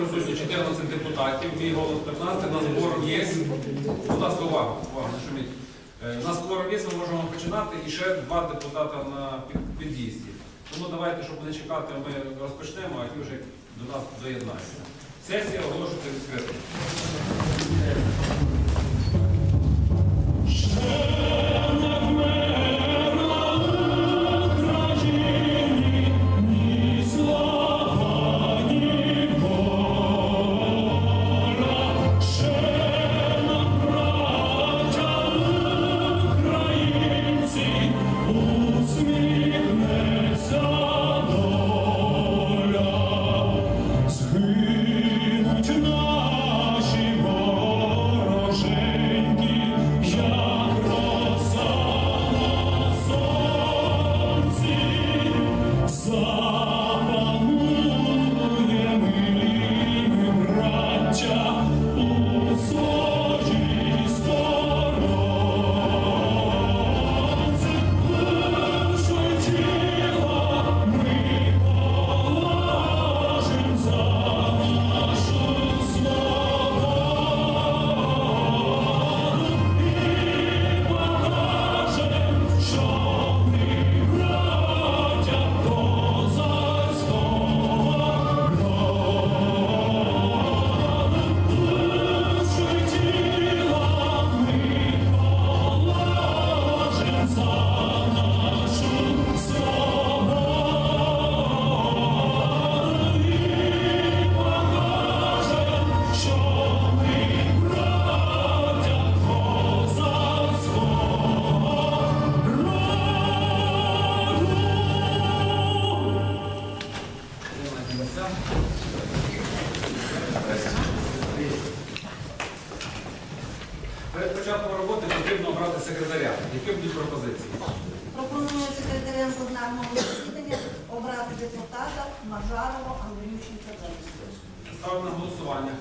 Присутні 14 депутатів, мій голос 15, у нас кворум є. Будь ласка, увага, увага, шуміть. Е, У нас кворум є, ми можемо починати і ще два депутата на під'їзді. Тому давайте, щоб не чекати, ми розпочнемо, а ті вже до нас доєднаються. Сесія оголошується відкритою.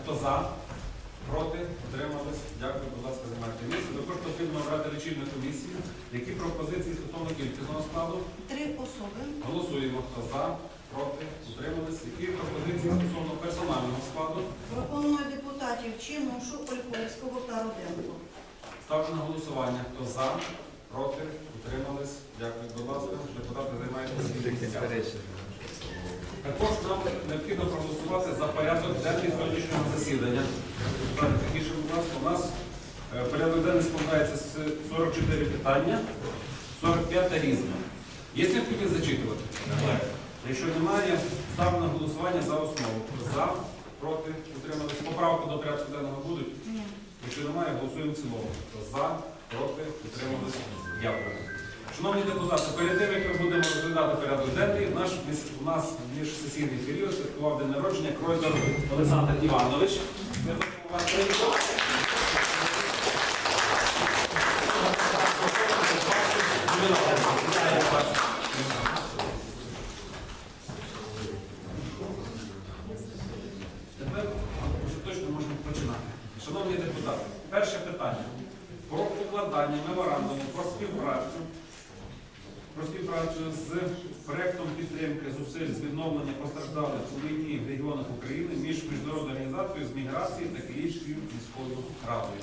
Хто за? Проти? Утримались? Дякую, будь ласка, займайте місце. Також потрібно обрати лічильну комісію. Які пропозиції стосовно кількісного складу? Три особи. Голосуємо. Хто за? Проти? Утримались? Які пропозиції стосовно персонального складу? Пропоную депутатів Чимушу, Ольховського та Руденко. Ставлю на голосування. Хто за? Проти? Утримались? Дякую, будь ласка. Депутати займають свої місця. Також нам необхідно проголосувати за порядок денний сьогоднішнього засідання. Тихіше, будь ласка, у нас е, порядок денний складається з 44 питання, 45 різне. Є необхідність зачитувати? Якщо немає, ставлю на голосування за основу. За, проти, утримались. Поправки до порядку денного будуть? Ні. Якщо немає, голосуємо в цілому. За, проти, утримались. Дякую. Шановні депутати, перед тим, як ми будемо розглядати порядок денний, наш, у нас міжсесійний період святкував день народження Кройдер Олександр Іванович. Ми вас привітати. Вітаємо вас. Тепер вже точно можемо починати. Шановні депутати, перше питання про укладання меморандуму про співпрацю про співпрацю з проектом підтримки зусиль з відновлення постраждалих у війні в регіонах України між організацією з міграції та Київською міською радою.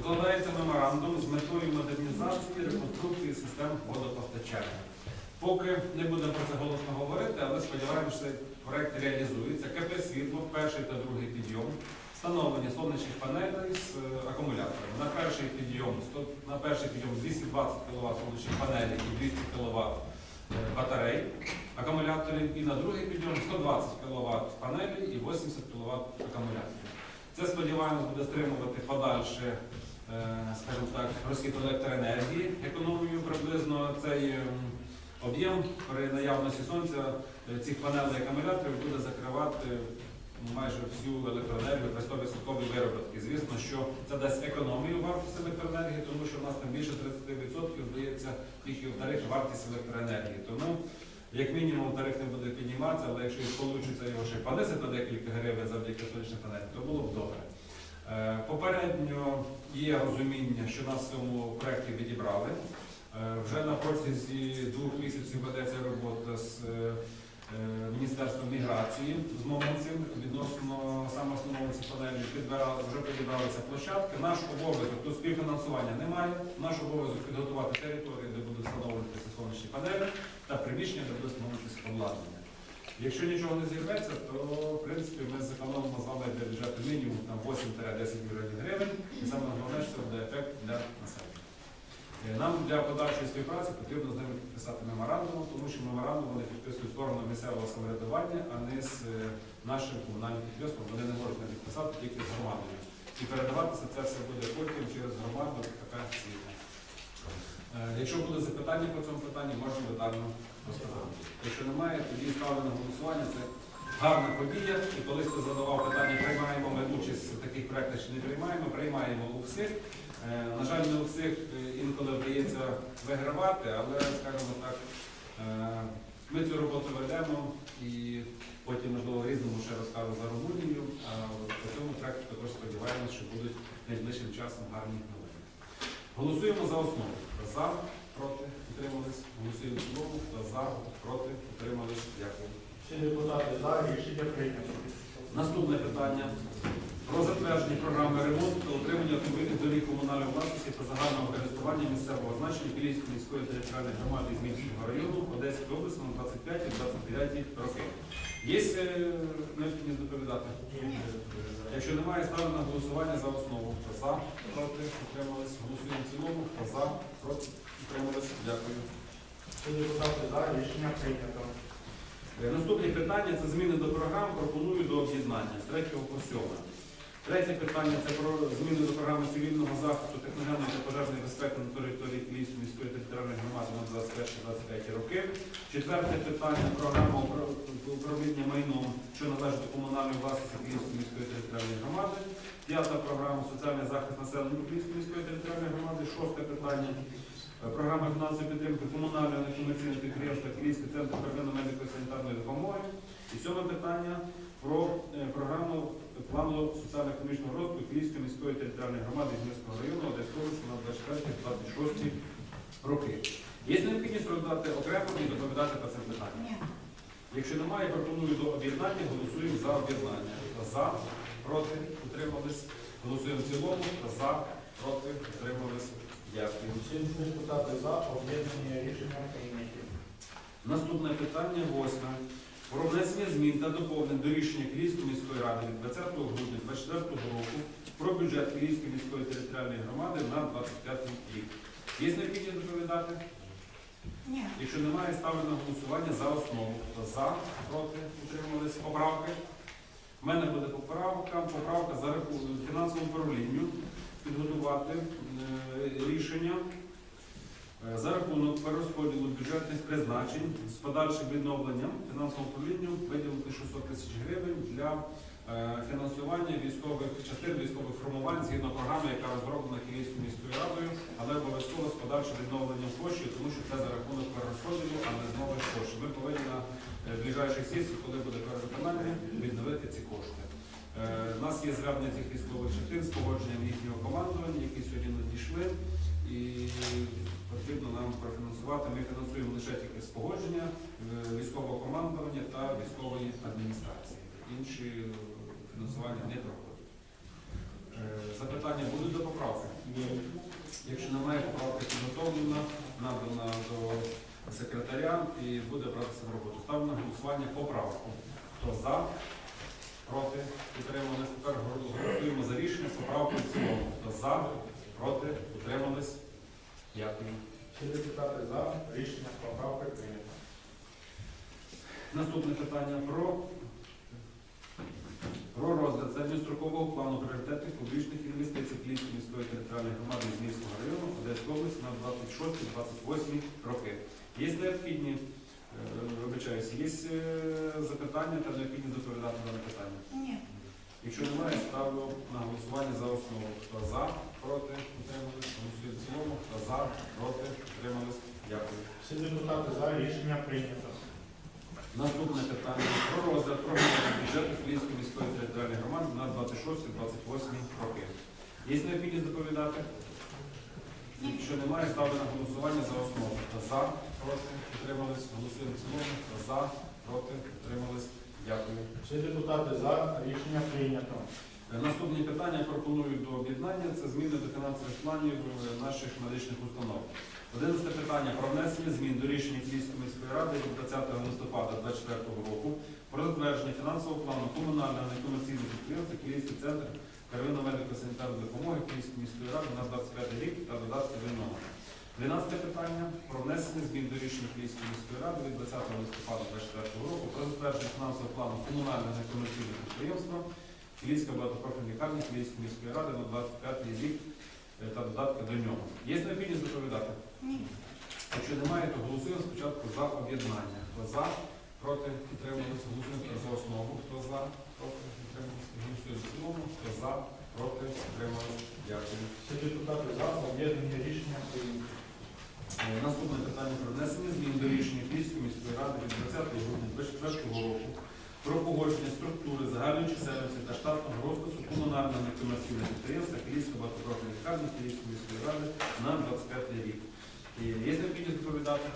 Укладається меморандум з метою модернізації реконструкції систем водопостачання. Поки не будемо про це голосно говорити, але сподіваємося, що цей проект реалізується. КП світло, перший та другий підйом, встановлення сонячних панелей з е, акумуляторами. На перший підйом, на перший підйом 220 кВт сонячних панелей і 200 кВт батарей акумуляторів, і на другий підйом 120 кВт панелі і 80 кВт акумуляторів. Це сподіваємось буде стримувати подальше, е, скажімо так, розхід електроенергії, економію приблизно цей об'єм при наявності сонця е, цих панелей акумуляторів буде закривати майже всю електроенергію при 100% виробітки. Звісно, що це дасть економію вартості електроенергії, тому що в нас там більше 30% здається тільки в тарифі вартість електроенергії. Тому як мінімум тариф не буде підніматися, але якщо вийде його ще на декілька гривень завдяки сонячним панелям, то було б добре. Е, Попередньо є розуміння, що нас в цьому проєкті відібрали. Е, Вже на протязі двох місяців ведеться робота з е, Міністерством міграції з мовцем відносно цих панелів. Підбирали, вже підібралися площадки. Наш обов'язок, тут співфінансування немає. Наш обов'язок підготувати територію, де будуть встановлюватися сонячні панелі та приміщення, де буде встановлюватися обладнання. Якщо нічого не зірветься, то в принципі ми зекономимо з вами для бюджету мінімум там 8-10 мільйонів гривень, і саме головне, що буде ефект для населення. Е, Нам для подальшої співпраці потрібно з ними підписати меморандум, тому що меморандум вони підписують сторону місцевого самоврядування, а не з е, нашим комунальним підприємством. Вони не можуть не підписати тільки з громадою. І передаватися це все буде потім через громаду така ціна. Е, Якщо буде запитання по цьому питанню, можна детально розказати. Якщо немає, тоді ставлю голосування. Це гарна подія. І коли ти задавав питання, приймаємо ми участь в таких проєктах чи не приймаємо, приймаємо у всіх. Е, На жаль, не у всіх е, інколи вдається вигравати, але, скажімо так, е, ми цю роботу ведемо і потім, можливо, різному ще розкажу за Румунію. А по цьому проєкту також сподіваємося, що будуть найближчим часом гарні новини. Голосуємо за основу. Хто За, проти, утримались. Голосуємо. Хто за, проти, утримались. Дякую. Всі депутати за рішення прийнято. Наступне питання затвердження програми ремонту та утримання автомобільних доріг комунальної власності та загального користування місцевого значення Київської міської територіальної громади Змінського району Одеської області на 25-29 роки. Є е, необхідність доповідати? Якщо немає, ставлю на голосування за основу. Хто за, проти, утримались. Голосуємо в цілому. Хто за, проти, утримались. Дякую. Депутати за рішення прийнято. Е, Наступне питання це зміни до програм. Пропоную до об'єднання з 3 по 7. Третє питання це про зміни до програми цивільного захисту техногенної та пожежної безпеки на території Київської міської територіальної громади на 21-25 роки. Четверте питання програма управління майном, що належить до комунальної власності Київської міської територіальної громади. П'ята програма соціальний захист населення Київської міської територіальної громади. Шосте питання Програма фінансової підтримки комунального некомерційного підприємства Київський центр первинної медико-санітарної допомоги. І сьоме питання про е, програму плану соціально-економічного розвитку Київської міської територіальної громади Змірського району Одеської області на 24-26 роки. Є необхідність роздати окремо і доповідати по цим питанням? Ні. Якщо немає, пропоную до об'єднання, голосуємо за об'єднання. За, проти, утримались. Голосуємо в цілому. За, проти, утримались. Дякую. Всі депутати за об'єднання рішення прийняті. Наступне питання восьме. Про внесення змін та доповнень до рішення Київської міської ради від 20 грудня 2024 року про бюджет Київської міської територіальної громади на 25 рік. Є необхідність доповідати? Ні. Якщо немає, ставлю на голосування за основу. Хто за, проти, утримались. Поправки. У мене буде поправка. Поправка за фінансовому управлінню підготувати е, рішення за рахунок перерозподілу бюджетних призначень з подальшим відновленням фінансовому управлінню виділити 600 тисяч гривень для е, фінансування військових частин військових формувань згідно програми, яка розроблена Київською міською радою, але обов'язково з подальшим відновленням коштів, тому що це за рахунок перерозподілу, а не з нових коштів. Ми повинні на е, ближайших сесіях, коли буде перевиконання, відновити ці кошти. Е, У нас є звернення цих військових частин з погодженням їхнього командування, які сьогодні надійшли, і потрібно нам профінансувати. Ми фінансуємо лише тільки з погодження е, військового командування та військової адміністрації. Інші е, фінансування не проходять. Е, Запитання будуть до поправки? Ні. Якщо немає, поправка підготовлена, надана до секретаря і буде братися в роботу. Ставлю на голосування поправку. Хто за? Проти? Утримались. Тепер голосуємо за рішення з поправкою в цілому. Хто за? Проти? Утримались? Дякую. Всі депутати за рішення поправки прийнято. Наступне питання про, про розгляд середньострокового плану пріоритетних публічних інвестицій Київської міської територіальної громади Зміївського району Одеської області на 26-28 роки. Є необхідні, е, вибачаюся, є е, запитання та необхідні доповідати на питання. Ні. Якщо немає, ставлю на голосування за основу. Хто за, проти, утримались, голосує в цілому. Хто за, проти, утримались. Дякую. Всі депутати за рішення прийнято. Наступне питання про розгляд програми бюджету Київської міської територіальної громади на 26-28 роки. Є необхідність доповідати? Якщо немає, ставлю на голосування за основу. Хто за, проти, утримались, голосуємо в цілому. Хто за, проти, утримались. Дякую. Всі депутати за. Рішення прийнято. Наступні питання пропоную до об'єднання. Це зміни до фінансових планів е, наших медичних установ. Одинадцяте питання про внесення змін до рішення Київської міської ради від 20 листопада 2024 року про затвердження фінансового плану комунального некомерційного підприємства Київський центр первинної медико-санітарної допомоги Київської міської ради на 25 рік та додатки до нього. Дванадцяте питання про внесення змін до рішення Київської міської ради від 20 листопада 2024 року про затвердження фінансового плану комунального некомерційного підприємства Київська багатопрофільна лікарня Київської міської ради на 25 рік е, та додатки до нього. Є необхідність доповідати? Ні. Якщо немає, то голосуємо спочатку за об'єднання. Хто за, проти, підтримуємося, голосуємо за основу. Хто за, проти, підтримуємося, голосуємо в цілому. Хто за, проти, підтримуємося. Дякую. Всі депутати за. Об'єднання рішення прийнято. Е, Наступне питання про внесення змін до рішення Київської міської ради від 20 грудня 2024 року про погодження структури загальної чисельності та штатного розпису комунального некомерційного підприємства Київська багатопрофільна лікарня Київської міської ради на 25 рік. І є необхідність доповідати?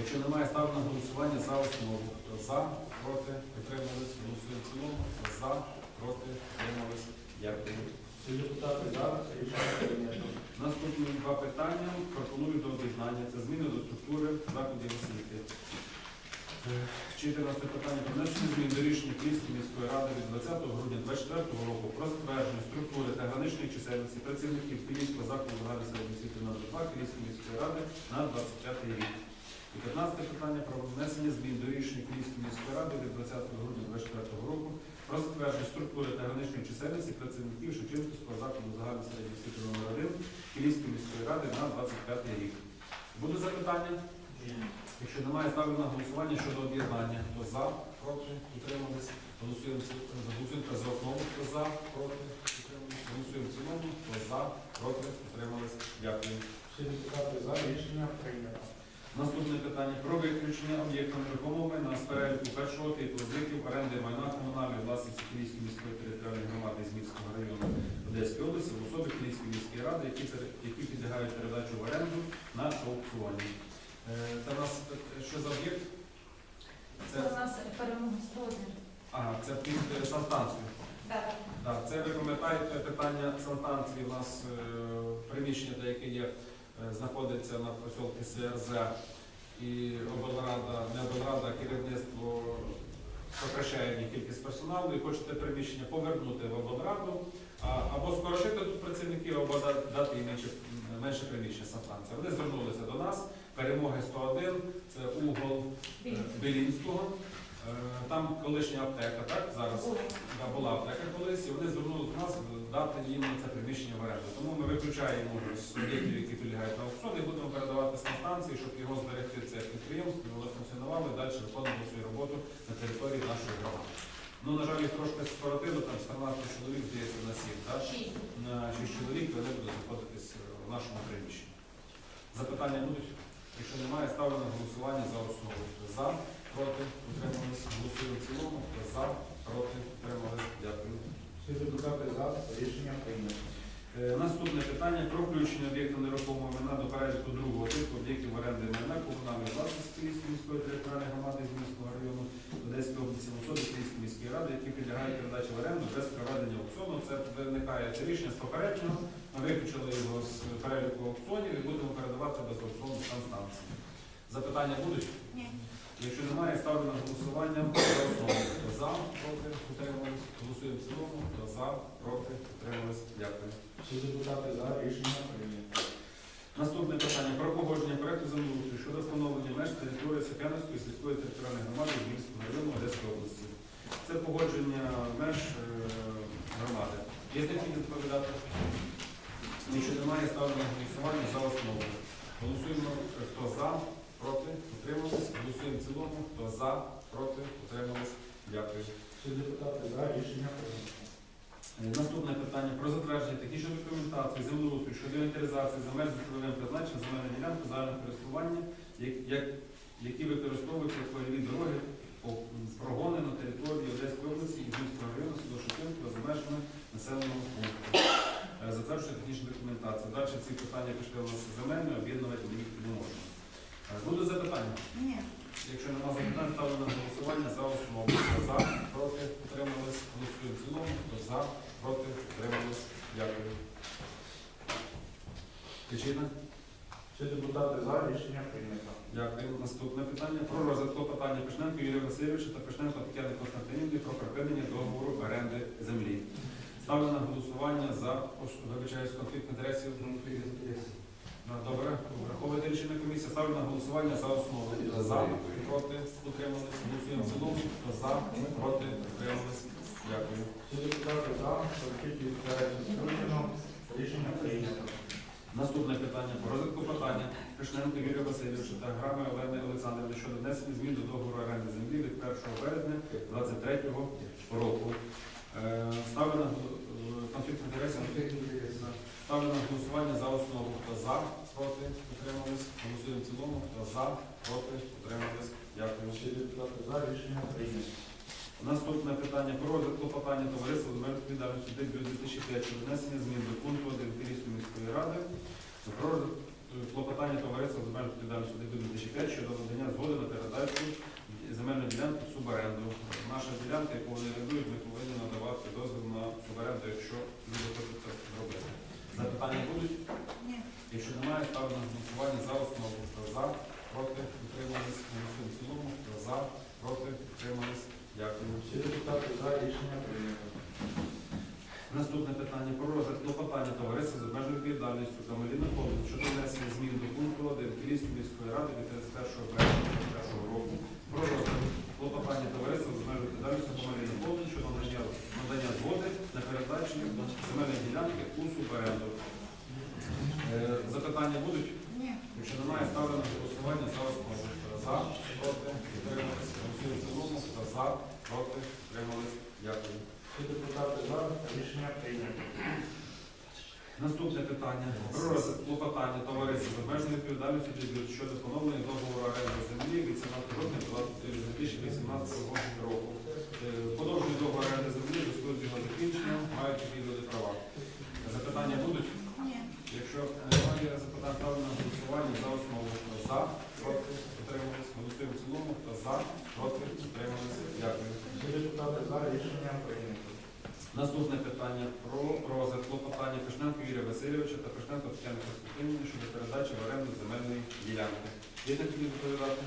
Якщо немає, ставлю на голосування за основу. Хто за, проти, підтримались, голосуємо в цілому. За, проти, підтримались. Дякую. Депутати за. Рішення. Наступні два питання пропоную до об'єднання. Це зміни до структури закладів освіти. Е, 14 питання про внесення змін до рішення Київської міської ради від 20 грудня 2024 року про затвердження структури та граничної чисельності працівників Київського закладу загальної середньої освіти номер 2 Київської міської ради на 25 рік. І 15 питання про внесення змін до рішення Київської міської ради від 20 грудня 2024 року про затвердження структури та граничної чисельності працівників Шевченківського закладу загальної середньої освіти номер 1 Київської міської ради на 25 рік. Будуть запитання? Якщо немає, ставлю на голосування щодо об'єднання. Хто за, проти, утримались. Голосуємо голосуємо за основу. Хто за, проти, утримались. Голосуємо в цілому. Хто за, проти, утримались. Дякую. Всі депутати за. Рішення прийнято. Наступне питання про виключення об'єкту нерухомого майна з переліку першого типу об'єктів оренди майна комунальної власності Київської міської територіальної громади Зміського району Одеської області в особі Київської міської ради, які, які підлягають передачу в оренду на аукціоні. Е, Це у нас е, що за об'єкт? Це у нас перемога стройна. Ага, це під е, санстанцію. Так. Так, це ви пам'ятаєте питання санстанції. У нас приміщення, деяке є, знаходиться на посілки СРЗ і облрада, не облрада, керівництво сокращає кількість персоналу і хочете приміщення повернути в облраду, або скоротити тут працівників, або дати їм менше, менше приміщення санстанції. Вони звернулися до нас. Перемоги 101, це угол е, Білінського. Е, Там колишня аптека, так? Зараз була аптека колись, і вони звернули до нас дати їм це приміщення в оренду. Тому ми виключаємо з об'єктів, які підлягають на аукціон, і будемо передавати з станції, щоб його зберегти це підприємство, воно функціонувало і далі виконувало свою роботу на території нашої громади. Ну, на жаль, їх трошки скоротили, там з 13 чоловік, здається, на 7, так? На 6 чоловік вони будуть знаходитись е, в нашому приміщенні. Запитання будуть? Якщо немає, ставлю на голосування за основу. За, проти, утримались, голосуємо в цілому. Хто за, проти, утримались. Дякую. Всі депутати за. Рішення прийнято. Е, Наступне питання про включення об'єкту нерухомого майна до переліку другого типу об'єктів оренди майна комунальної власності Київської міської територіальної громади Зміського району Одеської області в особі Київської міської ради, які підлягають передачі в оренду без проведення аукціону. Це виникає це рішення з попереднього. Ми виключили його з переліку аукціонів і будемо передавати без аукціону санстанції. Запитання будуть? Ні. Якщо немає, ставлю на голосування за основу. Хто за, проти, утримались. Голосуємо в цілому. Хто за, проти, утримались. Дякую. Всі депутати за. Рішення прийнято. Наступне питання про погодження проекту землеустрою щодо встановлення меж території Сокянської сільської територіальної громади Львівського району Одеської області. Це погодження меж е, громади. Є необхідність відповідати? Якщо немає, ставлю на голосування за основу. Голосуємо, е, хто за, в цілому. Хто за, проти, утримались. Дякую. Всі депутати за. Рішення прийнято. Е, Наступне питання про затвердження технічної документації землеустрою щодо інвентаризації земель з цільовим призначенням земельної ділянки загального користування, як- як- які використовуються як польові дороги прогони на території Одеської області і Львівського району Шевченко за межами населеного пункту. Е, Затверджує технічну документацію. Далі ці питання пішли у нас земельні, об'єднувати їх не можемо. Е, Будуть запитання? Ні. Якщо нема запитань, ставлю на голосування за основу. Хто за, проти, утримались, голосуємо в цілому. Хто за, проти, утримались. Дякую. Тичина? Всі депутати за, рішення прийнято. Дякую. Наступне питання про розгляд клопотання Пишненко Юрія Васильовича та Пишненко Тетяни Константинівни про припинення договору оренди землі. Ставлю на голосування за вибачаюсь, конфлікт інтересів. Добре, враховуєте рішення комісії. Ставлю на голосування за основу. За, проти, утримались. Голосуємо в цілому. Хто за, проти, утримались. Дякую. Всі депутати за, конфлікт інтересів. Рішення прийнято. Наступне питання про розвитку питання Кришненко Юрія Васильовича та Грами Олени Олександрівни щодо внесення змін до договору оренди землі від 1 березня 2023 року. Е, Ставлю на е, конфлікт інтересів. Ставлю на голосування за основу. Хто за, проти, утримались. Голосуємо в цілому. Хто за, проти, утримались. Дякую. Всі депутати за, рішення прийнято. Наступне питання про розгляд клопотання товариства відповідальністю ДБ 2005 щодо внесення змін до пункту 1 Київської міської ради про розгляд е, клопотання товариства з обмеженою відповідальністю 2005 щодо надання згоди на передачу земельної ділянку в суборенду. Наша ділянка, яку вони орендують, ми повинні надавати дозвіл на суборенду, якщо люди хочуть це зробити. Запитання будуть? Ні. Якщо немає, ставлю на голосування за основу. Хто за, проти, утримались. Голосуємо в цілому. Хто за, проти, утримались. Дякую. Всі депутати за, рішення прийнято. Наступне питання про розгляд клопотання товариства з обмеженою відповідальністю Камеліна Холод щодо внесення змін до пункту 1 Київської міської ради від 31 березня 2021 року про розгляд клопотання товариства з обмеженою відповідальністю Камеліна Холод щодо надання, надання згоди на передачу земельної ділянки у суборенду. Е, Запитання будуть? Ні. Якщо немає, ставлю на за основу. За, проти, утримались. Голосуємо в цілому. Хто за, проти, утримались. Дякую. Всі депутати за, рішення прийнято. Наступне питання. Про клопотання товариства з обмеженою відповідальністю щодо поновлення договору оренди землі від 17 грудня 2018 року. Е, Подовження договору оренди землі зв'язку з його закінченням мають такі права. Запитання будуть? Ні. Якщо немає запитань, ставлю на голосування за основу. За, проти, утримались. Голосуємо в цілому. Хто за, проти, утримались. Дякую. Всі депутати за, рішення прийнято. Наступне питання про розгляд клопотання Пишненко Юрія Васильовича та Пишненко Тетяни Константинівни щодо передачі в оренду земельної ділянки. Є такі відповідати?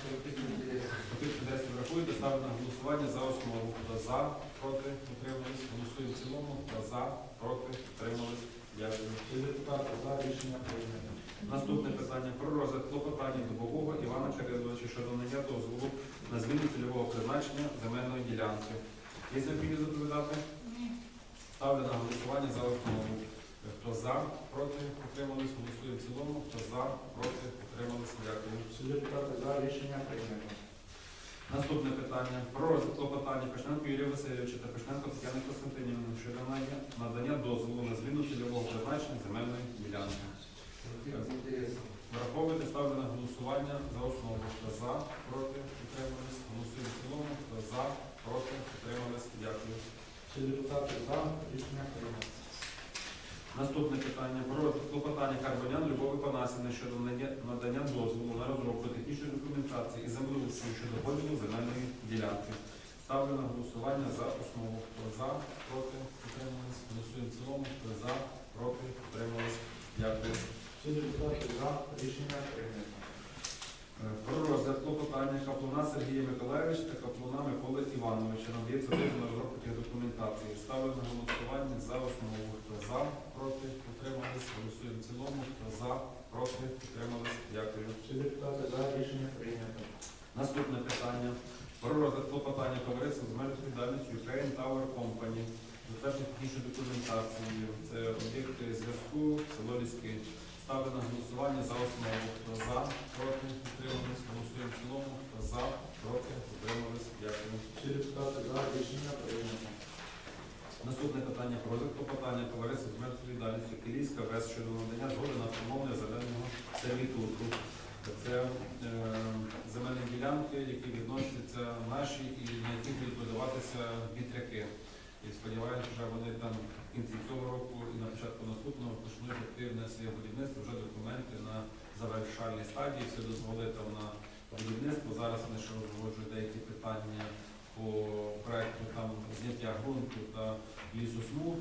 Конфлікт інтересів врахуєте, ставлю на голосування за основу. Хто за, проти, утримались. Голосуємо в цілому. Хто за, проти, утримались. Дякую. Всі депутати за, рішення прийнято. Наступне питання про розгляд клопотання Дубового Івана Кириловича щодо надання дозволу на зміну цільового призначення земельної ділянки. Є необхідність доповідати? Ні. Ставлю на голосування за основу. Хто за, проти, утримались, голосує в цілому. Хто за, проти, утримались. Дякую. Всі депутати за, рішення прийнято. Наступне питання про розгляд клопотання Пешненко Юрія Васильовича та Пешненко Тетяни Константинівни щодо надання дозволу на зміну цільового призначення земельної ділянки. Враховуйте, ставлю на голосування за основу. Хто за, проти, утримались, голосує в цілому. Хто за, проти, утримались. Дякую. Всі депутати за, рішення прийнято. Наступне питання про клопотання Карбонян Любови Панасівни щодо надання- дозволу на розробку технічної документації і землеустрою щодо поділу земельної ділянки. Ставлю на голосування за основу. Хто за, проти, утримались. Голосуємо в цілому. Хто за, проти, утримались. Дякую. Всі депутати за, рішення прийнято. Е, Про розгляд клопотання Каплуна Сергія та Каплуна Миколи Івановича надається дозвіл на розробку документації. Ставлю на голосування за основу. Хто за, проти, утримались. Голосуємо в цілому. Хто за, проти, утримались. Дякую. Всі депутати за, рішення прийнято. Наступне питання. Про розгляд клопотання товариства з меж відповідальністю Ukraine Tower Company. Затвердження технічної документації. Це об'єкти зв'язку, село Ліски. Ставлю на голосування за основу. Хто за, проти, утримались. Голосуємо в цілому. Хто за, проти, утримались. Дякую. Всі депутати за, рішення прийнято. Наступне питання про розгляд клопотання товариства з меж відповідальністю ВЕС щодо надання згоди на встановлення зеленого сервітуту. Це е, земельні ділянки, які відносяться наші і на які будуть видаватися вітряки. І сподіваємося, що вони там в кінці цього року і на початку наступного почнуть активне своє будівництво, вже документи на завершальній стадії, все дозволи там на будівництво. Зараз вони ще узгоджують деякі питання по проекту там зняття ґрунту та лісосмуг.